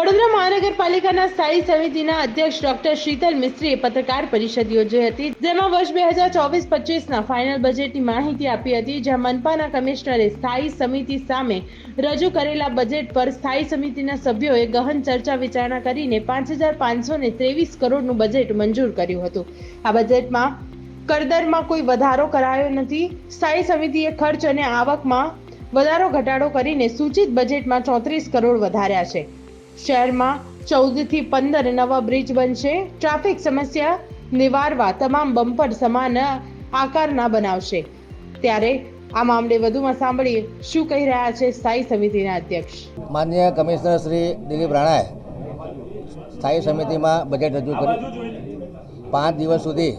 વડોદરા મહાનગરપાલિકાના સ્થાયી સમિતિના અધ્યક્ષ ડોક્ટર શીતલ મિસ્ત્રીએ પત્રકાર પરિષદ યોજી હતી, જેમાં વર્ષ બે હજાર ચોવીસ પચીસના ફાઇનલ બજેટની માહિતી આપી હતી, જ્યાં મનપાના કમિશનરે સ્થાયી સમિતિ સામે રજૂ કરેલા બજેટ પર સ્થાયી સમિતિના સભ્યોએ ગહન ચર્ચા વિચારણા કરીને પાંચ હજાર પાંચસો ને ત્રેવીસ કરોડનું બજેટ મંજૂર કર્યું હતું. આ બજેટમાં કરદરમાં કોઈ વધારો કરાયો નથી. સ્થાયી સમિતિએ ખર્ચ અને આવકમાં વધારો ઘટાડો કરીને સૂચિત બજેટમાં ચોત્રીસ કરોડ વધાર્યા છે. શહેરમાં ચૌદથી પંદર નવા બ્રિજ બનશે. ટ્રાફિક સમસ્યા નિવારવા તમામ બમ્પર સમાન આકારના બનાવશે. ત્યારે આ મામલે વધુમાં સાંભળીએ શું કહી રહ્યા છે સ્થાયી સમિતિના અધ્યક્ષ. માન્ય કમિશનર શ્રી દિલીપ રાણાએ સ્થાયી સમિતિમાં બજેટ રજૂ કર્યું. પાંચ દિવસ સુધી,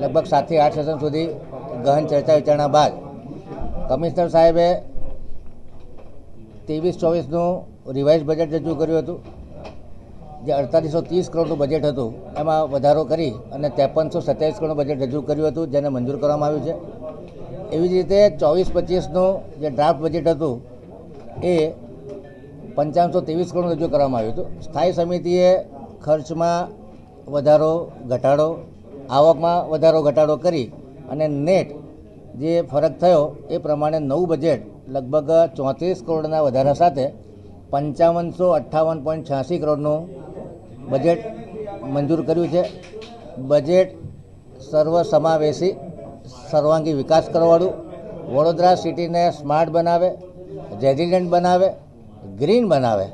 લગભગ સાતથી આઠ સેશન સુધી ગહન ચર્ચા વિચારણા બાદ કમિશનર સાહેબે ત્રેવીસ ચોવીસનું રિવાઇઝ બજેટ રજૂ કર્યું હતું, જે અડતાલીસો ત્રીસ કરોડનું બજેટ હતું, એમાં વધારો કરી અને ત્રેપનસો સત્યાવીસ કરોડનું બજેટ રજૂ કર્યું હતું, જેને મંજૂર કરવામાં આવ્યું છે. એવી જ રીતે ચોવીસ પચીસનું જે ડ્રાફ્ટ બજેટ હતું, એ પંચાવનસો ત્રેવીસ કરોડનું રજૂ કરવામાં આવ્યું હતું. સ્થાયી સમિતિએ ખર્ચમાં વધારો, ઘટાડો, આવકમાં વધારો, ઘટાડો કરી અને નેટ જે ફરક થયો, એ પ્રમાણે નવું બજેટ લગભગ ચોત્રીસ કરોડના વધારા સાથે પંચાવનસો અઠ્ઠાવન પોઈન્ટ છ્યાસી કરોડનું બજેટ મંજૂર કર્યું છે. બજેટ સર્વસમાવેશી સર્વાંગી વિકાસ કરવાવાળું વડોદરા સિટીને સ્માર્ટ બનાવે રેઝિડન્ટ બનાવે, ગ્રીન બનાવે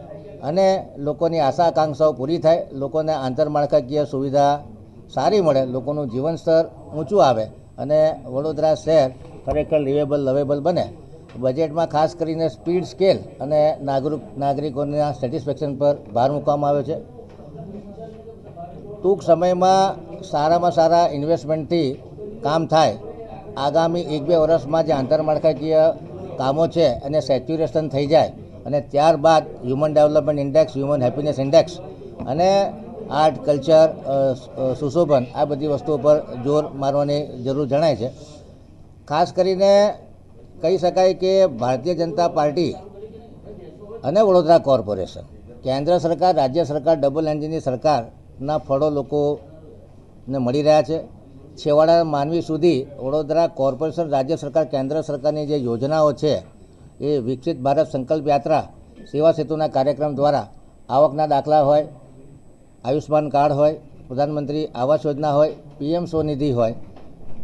અને લોકોની આશા આકાંક્ષાઓ પૂરી થાય. લોકોને આંતરમાળખાકીય સુવિધા સારી મળે, લોકોનું જીવન સ્તર ઊંચું આવે અને વડોદરા શહેર ખરેખર લિવેબલ લવેબલ બને. બજેટમાં ખાસ કરીને સ્પીડ સ્કેલ અને નાગરિક નાગરિકોના સેટિસ્ફેક્શન પર ભાર મૂકવામાં આવ્યો છે. ટૂંક સમયમાં સારામાં સારા ઇન્વેસ્ટમેન્ટથી કામ થાય. આગામી એક બે વર્ષમાં જે આંતરમાળખાકીય કામો છે એને સેચ્યુરેશન થઈ જાય અને ત્યારબાદ human development index, human happiness index અને આર્ટ, કલ્ચર સુશોભન આ બધી વસ્તુઓ પર જોર મારવાની જરૂર જણાય છે. ખાસ કરીને કહી શકાય કે ભારતીય જનતા પાર્ટી અને વડોદરા કોર્પોરેશન, કેન્દ્ર સરકાર, રાજ્ય સરકાર, ડબલ એન્જિનની સરકારના ફળો લોકોને મળી રહ્યા છે. છેવાડા માનવી સુધી વડોદરા કોર્પોરેશન, રાજ્ય સરકાર, કેન્દ્ર સરકારની જે યોજનાઓ છે એ વિકસિત ભારત સંકલ્પ યાત્રા, સેવા સેતુના કાર્યક્રમ દ્વારા આવકના દાખલા હોય આયુષ્માન કાર્ડ હોય, પ્રધાનમંત્રી આવાસ યોજના હોય, પીએમ સ્વનિધિ હોય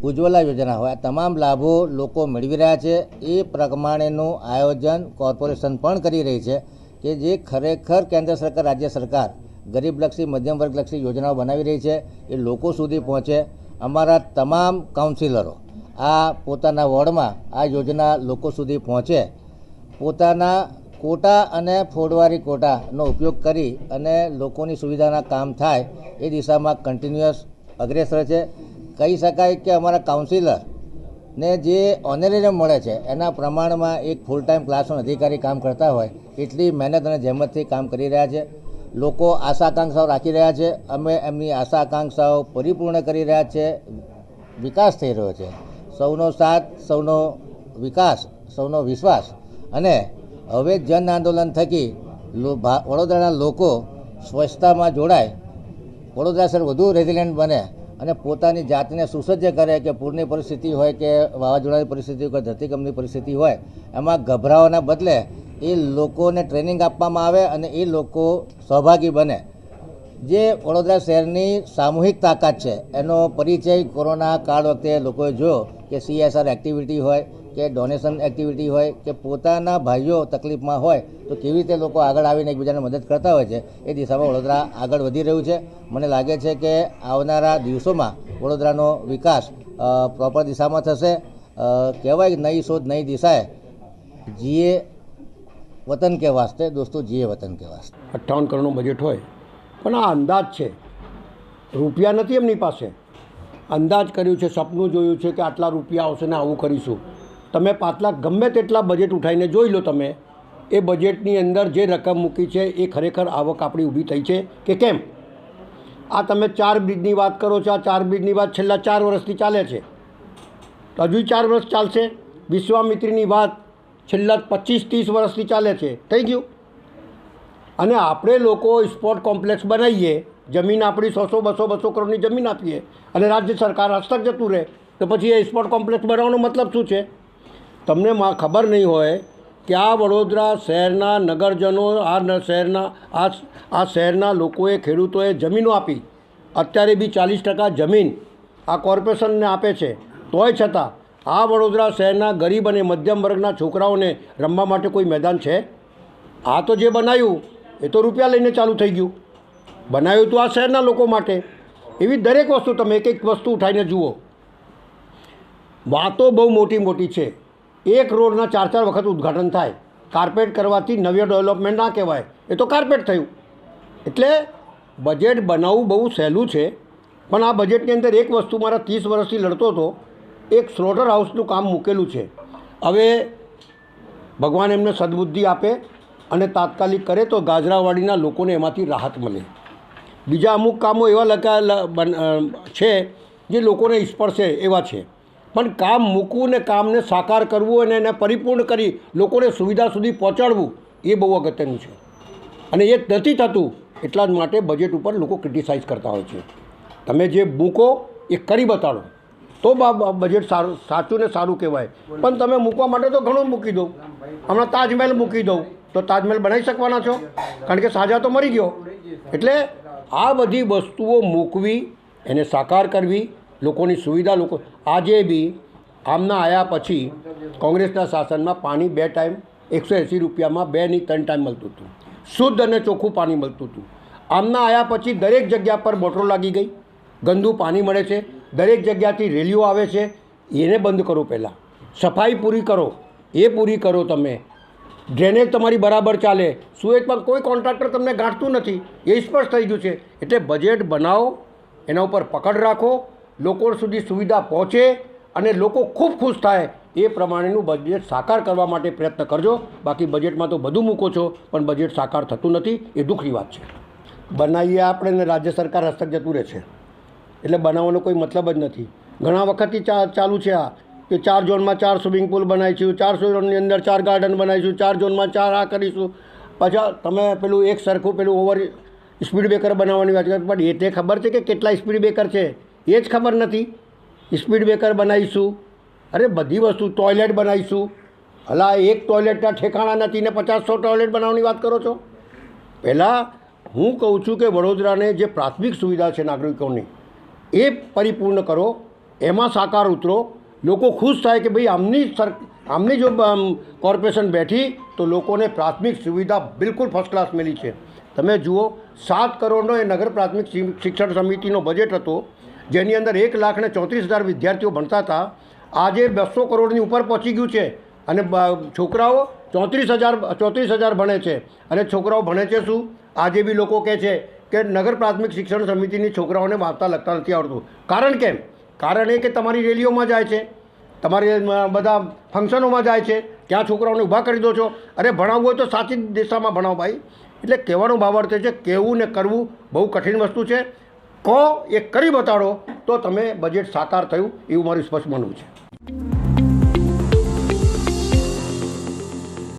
ઉજ્જવલા યોજના હોય. આ તમામ લાભો લોકો મેળવી રહ્યા છે. એ પ્રમાણેનું આયોજન કોર્પોરેશન પણ કરી રહી છે કે જે ખરેખર કેન્દ્ર સરકાર, રાજ્ય સરકાર, ગરીબલક્ષી મધ્યમ વર્ગલક્ષી યોજનાઓ બનાવી રહી છે. એ લોકો સુધી પહોંચે. અમારા તમામ કાઉન્સિલરો આ પોતાના વોર્ડમાં આ યોજના લોકો સુધી પહોંચે. પોતાના કોટા અને ફોડવારી કોટાનો ઉપયોગ કરી અને લોકોની સુવિધાના કામ થાય એ દિશામાં કન્ટિન્યુઅસ અગ્રેસર છે. કહી શકાય કે અમારા કાઉન્સિલર ને જે ઓનરેરિયમ મળે છે, એના પ્રમાણમાં એક ફૂલ ટાઈમ ક્લાસનો અધિકારી કામ કરતા હોય, એટલી મહેનત અને જહેમતથી કામ કરી રહ્યા છે. લોકો આશા આકાંક્ષાઓ રાખી રહ્યા છે. અમે એમની આશા આકાંક્ષાઓ પરિપૂર્ણ કરી રહ્યા છે. વિકાસ થઈ રહ્યો છે. સૌનો સાથ, સૌનો વિકાસ, સૌનો વિશ્વાસ. અને હવે જન આંદોલન થકી વડોદરાના લોકો સ્વચ્છતામાં જોડાય. વડોદરા સર વધુ રેઝિલિયન્ટ બને. અને પોતાની જાતને સુસજ્જ કરે કે પૂરની પરિસ્થિતિ હોય કે વાવાઝોડાની પરિસ્થિતિ હોય કે ધરતીકંપની પરિસ્થિતિ હોય, એમાં ગભરાવાના બદલે એ લોકોને ટ્રેનિંગ આપવામાં આવે અને એ લોકો સહભાગી બને. જે વડોદરા શહેરની સામૂહિક તાકાત છે, એનો પરિચય કોરોના કાળ વખતે લોકોએ જોયો કે સીએસઆર એક્ટિવિટી હોય કે ડોનેશન એક્ટિવિટી હોય, કે પોતાના ભાઈઓ તકલીફમાં હોય, તો કેવી રીતે લોકો આગળ આવીને એકબીજાને મદદ કરતા હોય છે? એ દિશામાં વડોદરા આગળ વધી રહ્યું છે. મને લાગે છે કે આવનારા દિવસોમાં વડોદરાનો વિકાસ પ્રોપર દિશામાં થશે. કહેવાય કે નઈ શોધ નઈ દિશાએ. જીએ વતન કે વાસ્તે દોસ્તો, જીએ વતન કે વાસ્તે અઠ્ઠાવન કરોડનું બજેટ હોય, પણ આ અંદાજ છે. રૂપિયા નથી એમની પાસે. અંદાજ કર્યું છે, સપનું જોયું છે કે આટલા રૂપિયા આવશે ને આવું કરીશું. તમે પાછલા ગમે તેટલા બજેટ ઉઠાવીને જોઈ લો તમે, એ બજેટની અંદર જે રકમ મૂકી છે એ ખરેખર આવક આપણી ઊભી થઈ છે કે કેમ? આ તમે ચાર બ્રિજની વાત કરો છો, આ ચાર બ્રિજની વાત છેલ્લા ચાર વર્ષથી ચાલે છે. તો હજુ ચાર વર્ષ ચાલશે. વિશ્વામિત્રીની વાત છેલ્લા પચીસ ત્રીસ વર્ષથી ચાલે છે. થઈ ગયું. અને આપણે લોકો સ્પોર્ટ કોમ્પ્લેક્સ બનાવીએ, જમીન આપણી સો સો, બસો બસો કરોડની જમીન આપીએ અને રાજ્ય સરકાર હસ્તક જતું રહે, તો પછી એ સ્પોર્ટ કોમ્પ્લેક્સ બનાવવાનો મતલબ શું છે? તમને માં ખબર નહીં હોય કે આ વડોદરા શહેરના નગરજનો, આ શહેરના, આ આ શહેરના લોકોએ ખેડૂતોએ જમીનો આપી. અત્યારે બી ચાલીસ ટકા જમીન આ કોર્પોરેશનને આપે છે. તોય છતાં, આ વડોદરા શહેરના ગરીબ અને મધ્યમ વર્ગના છોકરાઓને રમવા માટે કોઈ મેદાન છે? આ તો જે બનાવ્યું એ તો રૂપિયા લઈને ચાલુ થઈ ગયું. બનાવ્યું તો આ શહેરના લોકો માટે. એવી દરેક વસ્તુ તમે એક એક વસ્તુ ઉઠાવીને જુઓ. વાતો બહુ મોટી મોટી છે. એક રોડના ચાર ચાર વખત ઉદ્ઘાટન થાય. કાર્પેટ કરવાથી નવી ડેવલપમેન્ટ ના કહેવાય. એ તો કાર્પેટ થયું. એટલે બજેટ બનાવવું બહુ સહેલું છે. પણ આ બજેટની અંદર એક વસ્તુ મારા ત્રીસ વર્ષથી લડતો હતો. એક સ્લોટર હાઉસનું કામ મૂકેલું છે. હવે ભગવાન એમને સદબુદ્ધિ આપે અને તાત્કાલિક કરે તો ગાજરાવાડીના લોકોને એમાંથી રાહત મળે. બીજા અમુક કામો એવા લખા લ- બન- છે જે લોકોને સ્પર્શે એવા છે. પણ કામ મૂકવું ને કામને સાકાર કરવું અને એને પરિપૂર્ણ કરી લોકોને સુવિધા સુધી પહોંચાડવું એ બહુ અગત્યનું છે. અને એ નથી થતું એટલા જ માટે બજેટ ઉપર લોકો ક્રિટિસાઇઝ કરતા હોય છે. તમે જે મૂકો એ કરી બતાડો. તો બજેટ સારું, સાચું ને સારું કહેવાય. પણ તમે મૂકવા માટે તો ઘણું મૂકી દો. હમણાં તાજમહેલ મૂકી દઉં. તો તાજમહેલ બનાવી શકવાના છો? કારણ કે સાજા તો મરી ગયો. એટલે આ બધી વસ્તુઓ મૂકવી, એને સાકાર કરવી લોકોની સુવિધા, લોકો આજે બી આમના આવ્યા પછી કોંગ્રેસના શાસનમાં પાણી બે ટાઈમ, એકસો એંસી રૂપિયામાં બે ની ત્રણ ટાઈમ મળતું હતું. શુદ્ધ અને ચોખ્ખું પાણી મળતું હતું. આમના આવ્યા પછી દરેક જગ્યા પર મોટરો લાગી ગઈ. ગંદુ પાણી મળે છે. દરેક જગ્યાથી રેલીઓ આવે છે. એને બંધ કરો પહેલાં. સફાઈ પૂરી કરો. એ પૂરી કરો તમે. ડ્રેનેજ તમારી બરાબર ચાલે. સુએજમાં કોઈ કોન્ટ્રાક્ટર તમને ગાંઠતું નથી. એ સ્પષ્ટ થઈ ગયું છે. એટલે બજેટ બનાવો, એના ઉપર પકડ રાખો. લોકો સુધી સુવિધા પહોંચે અને લોકો ખૂબ ખુશ થાય એ પ્રમાણેનું બજેટ સાકાર કરવા માટે પ્રયત્ન કરજો. બાકી બજેટમાં તો બધું મૂકો છો, પણ બજેટ સાકાર થતું નથી, એ દુઃખની વાત છે. બનાવીએ આપણે ને રાજ્ય સરકાર હસ્તક જતું રહે છે. એટલે બનાવવાનો કોઈ મતલબ જ નથી. ઘણા વખતથી ચાલુ છે આ, કે ચાર ઝોનમાં ચાર સ્વિમિંગ પુલ બનાવીશું ચાર ઝોનની અંદર ચાર ગાર્ડન બનાવીશું ચાર ઝોનમાં ચાર આ કરીશું. પાછા તમે પેલું એક સરખું પેલું ઓવર સ્પીડ બ્રેકર બનાવવાની વાત કરો, પણ તે ખબર છે કે કેટલા સ્પીડ બ્રેકર છે? એ જ ખબર નથી. સ્પીડ બ્રેકર બનાવીશું. અરે, બધી વસ્તુ ટોયલેટ બનાવીશું. હલા એક ટોયલેટના ઠેકાણા નથી ને પચાસસો ટોયલેટ બનાવવાની વાત કરો છો? પહેલાં હું કહું છું કે વડોદરાને જે પ્રાથમિક સુવિધા છે નાગરિકોની, એ પરિપૂર્ણ કરો. એમાં સાકાર ઉતરો. લોકો ખુશ થાય કે ભાઈ આમની સર, આમની જો કોર્પોરેશન બેઠી તો લોકોને પ્રાથમિક સુવિધા બિલકુલ ફર્સ્ટ ક્લાસ મળી છે. તમે જુઓ, સાત કરોડનો એ નગર પ્રાથમિક શિક્ષણ સમિતિનો બજેટ હતો. જેની અંદર એક લાખ ને ચોત્રીસ હજાર વિદ્યાર્થીઓ ભણતા હતા. આજે બસો કરોડની ઉપર પહોંચી ગયું છે. અને છોકરાઓ ચોત્રીસ હજાર ચોત્રીસ હજાર ભણે છે. અને છોકરાઓ ભણે છે શું? આજે બી લોકો કહે છે કે નગર પ્રાથમિક શિક્ષણ સમિતિની છોકરાઓને વાંચતા લખતા નથી આવડતું. કારણ કેમ? કારણ એ કે તમારી રેલીઓમાં જાય છે. તમારી બધા ફંક્શનોમાં જાય છે. ત્યાં છોકરાઓને ઊભા કરી દો છો. અરે ભણાવવું હોય તો સાચી દિશામાં ભણાવો ભાઈ. એટલે કહેવાનો ભાવાર્થ એ છે, કહેવું ને કરવું બહુ કઠિન વસ્તુ છે. કહો એ કરી બતાડો તો તમે બજેટ સાકાર થયું એવું મારું સ્પષ્ટ માનવું છે.